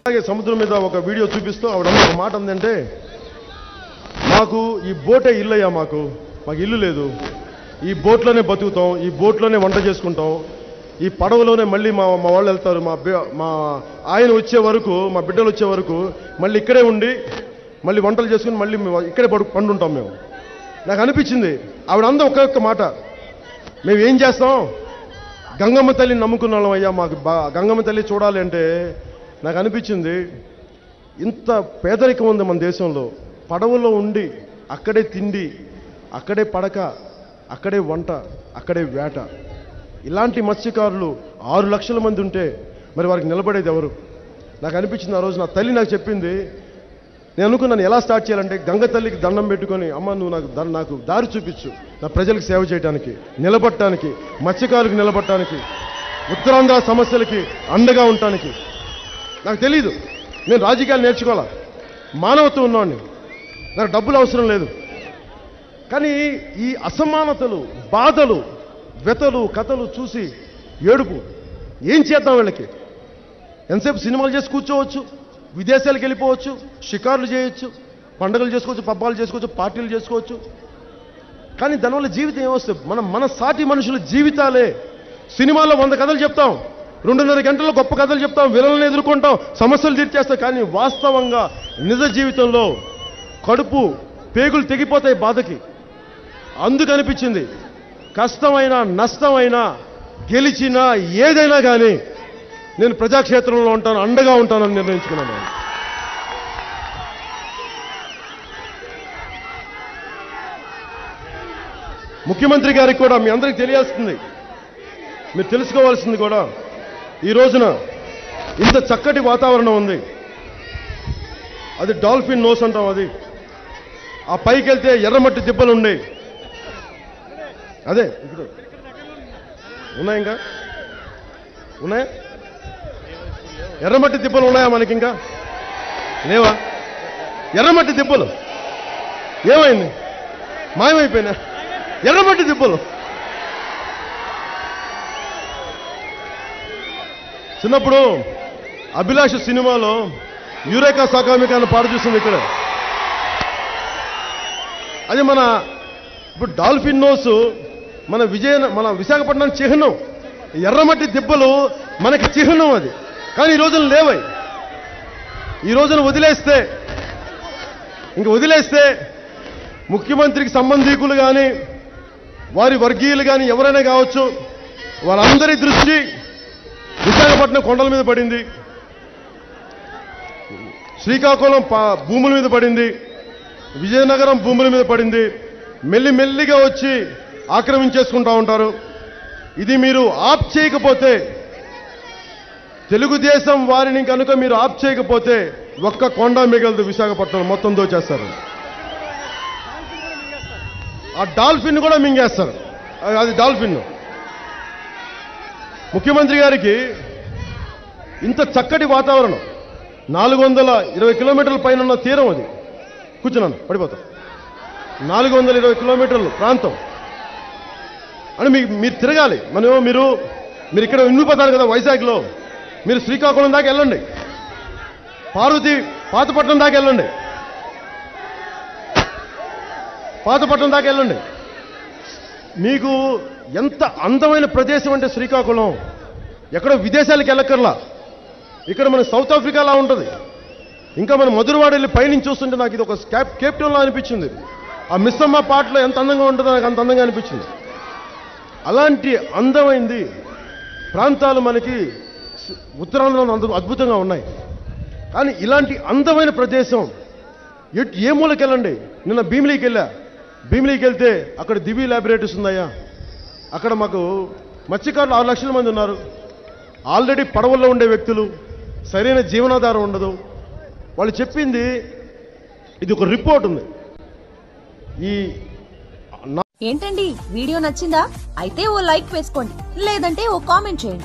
అలాగే సముద్రం మీద ఒక వీడియో చూపిస్తూ ఆవిడ ఒక మాట ఉందంటే మాకు ఈ బోటే ఇల్లయ్యా మాకు మాకు ఇల్లు లేదు. ఈ బోట్లోనే బతుకుతాం ఈ బోట్లోనే వంట చేసుకుంటాం. ఈ పడవలోనే మళ్ళీ మా మా వాళ్ళు వెళ్తారు. మా మా ఆయన వచ్చే వరకు మా బిడ్డలు వచ్చే వరకు మళ్ళీ ఇక్కడే ఉండి మళ్ళీ వంటలు చేసుకుని మళ్ళీ మేము ఇక్కడే పడు పండుంటాం మేము. నాకు అనిపించింది ఆవిడ అంద ఒక్క మాట మేమేం చేస్తాం? గంగమ్మ తల్లిని నమ్ముకున్న వాళ్ళం అయ్యా మాకు బా గంగమ్మ తల్లి చూడాలి అంటే నాకు అనిపించింది ఇంత పేదరికం ఉంది మన దేశంలో. పడవలో ఉండి అక్కడే తిండి అక్కడే పడక అక్కడే వంట అక్కడే వేట. ఇలాంటి మత్స్యకారులు ఆరు లక్షల మంది ఉంటే మరి వారికి నిలబడేది ఎవరు? నాకు అనిపించింది ఆ రోజు నా తల్లి నాకు చెప్పింది నేను అనుకున్నాను ఎలా స్టార్ట్ చేయాలంటే గంగ తల్లికి దండం పెట్టుకొని అమ్మ నువ్వు నాకు నాకు దారి చూపించు. నా ప్రజలకు సేవ చేయడానికి నిలబట్టడానికి మత్స్యకారులకు నిలబట్టడానికి ఉత్తరాంధ్ర సమస్యలకి అండగా ఉండటానికి. నాకు తెలియదు నేను రాజకీయాలు నేర్చుకోవాలా? మానవత్వం ఉన్నవాడిని. నాకు డబ్బులు అవసరం లేదు. కానీ ఈ అసమానతలు బాధలు వ్యతలు కథలు చూసి ఏడుపు. ఏం చేద్దాం వీళ్ళకి? ఎంతసేపు సినిమాలు చేసి కూర్చోవచ్చు? విదేశాలకు వెళ్ళిపోవచ్చు షికారులు చేయొచ్చు పండుగలు చేసుకోవచ్చు పబ్బాలు చేసుకోవచ్చు పార్టీలు చేసుకోవచ్చు. కానీ దానివల్ల జీవితం ఏమొస్తుంది? మనం మన సాటి మనుషుల జీవితాలే. సినిమాలో వంద కథలు చెప్తాం రెండున్నర గంటల్లో గొప్ప కథలు చెప్తాం విలలను ఎదుర్కొంటాం సమస్యలు తీర్చేస్తాం. కానీ వాస్తవంగా నిజ జీవితంలో కడుపు పేగులు తెగిపోతాయి బాధకి. అందుకనిపించింది కష్టమైనా నష్టమైనా గెలిచినా ఏదైనా కానీ నేను ప్రజాక్షేత్రంలో ఉంటాను అండగా ఉంటానని నిర్ణయించుకున్నాను. ముఖ్యమంత్రి గారికి కూడా మీ అందరికీ తెలియాల్సింది మీరు తెలుసుకోవాల్సింది కూడా ఈ రోజున ఇంత చక్కటి వాతావరణం ఉంది. అది డాల్ఫిన్ నోస్ అంటాం అది. ఆ పైకి వెళ్తే ఎర్రమట్టి దిబ్బలు ఉండే అదే ఇప్పుడు ఉన్నాయి ఇంకా? ఉన్నాయా? ఎర్రమట్టి దిబ్బలు ఉన్నాయా మనకి ఇంకా? లేవా? ఎర్రమట్టి దిబ్బలు ఏమైంది? మాయమైపోయినా? ఎర్రమట్టి దిబ్బలు చిన్నప్పుడు అభిలాష సినిమాలో యూరేకా సాకామిక అని పాట చూసింది ఇక్కడ. అది మన ఇప్పుడు డాల్ఫిన్ నోస్ మన విజయ మన విశాఖపట్నం చిహ్నం. ఎర్రమట్టి దిబ్బలు మనకి చిహ్నం అది. కానీ ఈ రోజున లేవై. ఈ రోజున వదిలేస్తే ఇంక వదిలేస్తే ముఖ్యమంత్రికి సంబంధీకులు కానీ వారి వర్గీయులు కానీ ఎవరైనా కావచ్చు వారందరి దృష్టి విశాఖపట్నం కొండల మీద పడింది. శ్రీకాకుళం పా- భూముల మీద పడింది. విజయనగరం భూముల మీద పడింది. మెల్లి మెల్లిగా వచ్చి ఆక్రమించేసుకుంటా ఉంటారు. ఇది మీరు ఆప్ చేయకపోతే తెలుగుదేశం వారిని కనుక మీరు ఆప్ చేయకపోతే ఒక్క కొండ మిగలదు విశాఖపట్నం మొత్తం దోచేస్తారు. ఆ డాల్ఫిన్ కూడా మింగేస్తారు. అది- డాల్ఫిన్. ముఖ్యమంత్రి గారికి ఇంత చక్కటి వాతావరణం. నాలుగు వందల ఇరవై కిలోమీటర్ల పైన ఉన్న తీరం అది. కూర్చున్నాను పడిపోతా. నాలుగు వందల ఇరవై కిలోమీటర్లు ప్రాంతం. అని మీకు మీరు తిరగాలి. మనం మీరు మీరు ఇక్కడ ఉండిపోతారు కదా వైజాగ్లో. మీరు శ్రీకాకుళం దాకా వెళ్ళండి. పార్వతి పాతపట్నం దాకా వెళ్ళండి. పాతపట్నం దాకా వెళ్ళండి. మీకు ఎంత అందమైన ప్రదేశం అంటే శ్రీకాకుళం. ఎక్కడో విదేశాలకు వెళ్ళక్కర్లా. ఇక్కడ మన సౌత్ ఆఫ్రికాలా ఉంటుంది. ఇంకా మన మధురవాడ వెళ్ళి పైనుంచి చూస్తుంటే నాకు ఇది ఒక క్యాప్ కేప్టన్లా అనిపించింది. ఆ మిస్సమ్మ పాటలో ఎంత అందంగా ఉంటుందో నాకు అంత అందంగా అనిపించింది. అలాంటి అందమైంది ప్రాంతాలు మనకి ఉత్తరాంధ్రలో అంద- అద్భుతంగా ఉన్నాయి. కానీ ఇలాంటి అందమైన ప్రదేశం ఎట్- ఏ మూలకి వెళ్ళండి నిన్న భీమిలీకి వెళ్ళా భీమిలీకి వెళ్తే అక్కడ దివి ల్యాబొరేటరీస్ ఉందయ్యా అక్కడ మాకు మత్స్యకారులు ఆరు లక్షల మంది ఉన్నారు. ఆల్రెడీ పడవల్లో ఉండే వ్యక్తులు సరైన జీవనాధారం ఉండదు. వాళ్ళు చెప్పింది ఇది ఒక రిపోర్ట్ ఉంది. ఈ ఏంటండి? వీడియో నచ్చిందా? అయితే ఓ లైక్ వేసుకోండి. లేదంటే ఓ కామెంట్ చేయండి.